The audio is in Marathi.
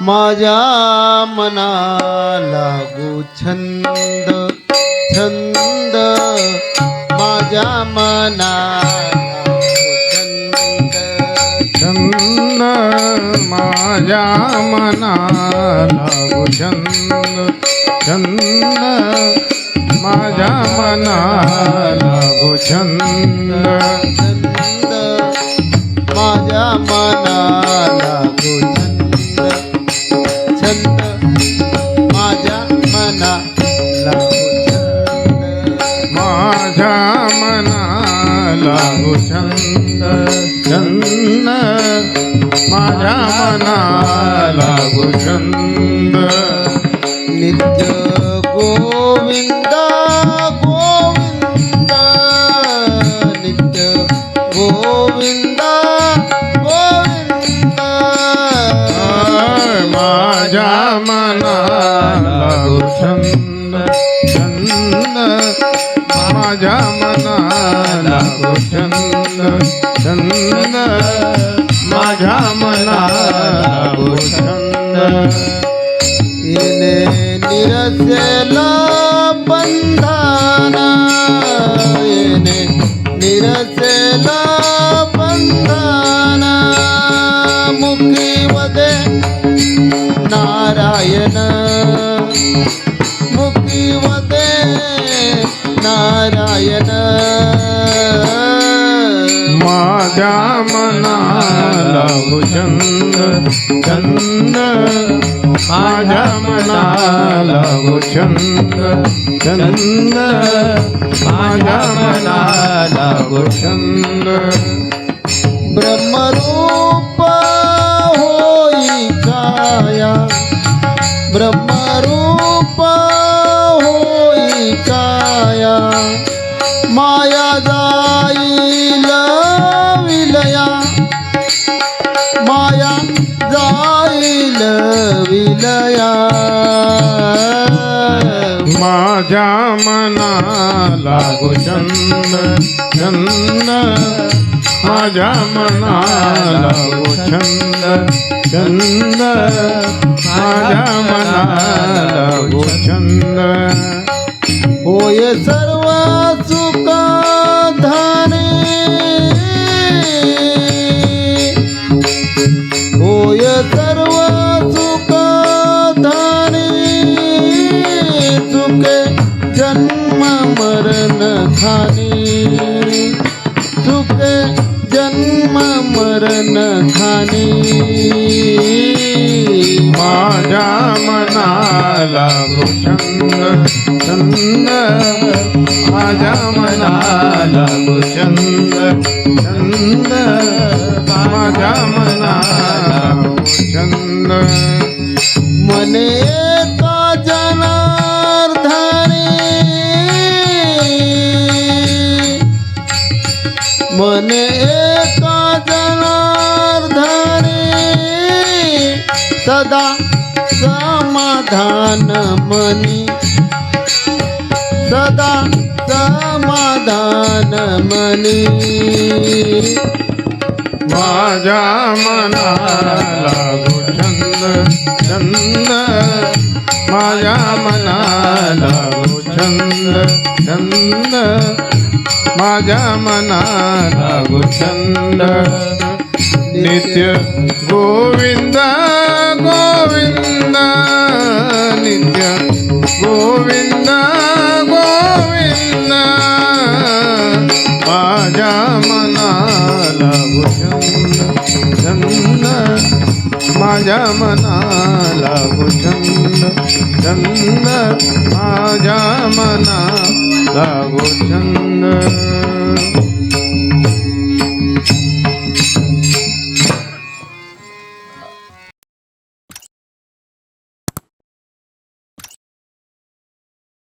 माझ्या मना लागू छंद छंद. माझ्या मना छंद. माझ्या मना लागू छंद छंद. माझ्या मना लागू छंद. छंद. माझ्या मना लागू लागू छंद छंद माझ्या मना लागू छंद. नित्य गोविंदा नको हो छंद छंद. माझ्या मना हो छंद. तिने निरसेला बंधना. येणे निरसेला बंधना. मुखी वदे नारायण. मुखी वदे नारायण. श्याम मना लागू चंद छंद माझ्या मना लागू छंद छंद माझ्या मना लागू ब्रह्मरूप होई काया ब्रह्मरूप होई काया माया जाईल विलया माया जाईल विलया. माझ्या मना लागू छंद छंद. माझ्या मना लागू छंद छंद. माझ्या मना लागू छंद. होय सर्व खानी। चुके जन्म मरण खानी। माझ्या मना लागू छंद। माझ्या मना लागू छंद। माझ्या मना लागू छंद मने मने का सदा समाधान मनी. सदा समाधान मनी. माझ्या मनाला छंद छंद. माझ्या मनाला छंद छंद माझ्या मनाला छंद नित्य गोविंदा लावू छंद हो छंद माझ्या मना लावू छंद हो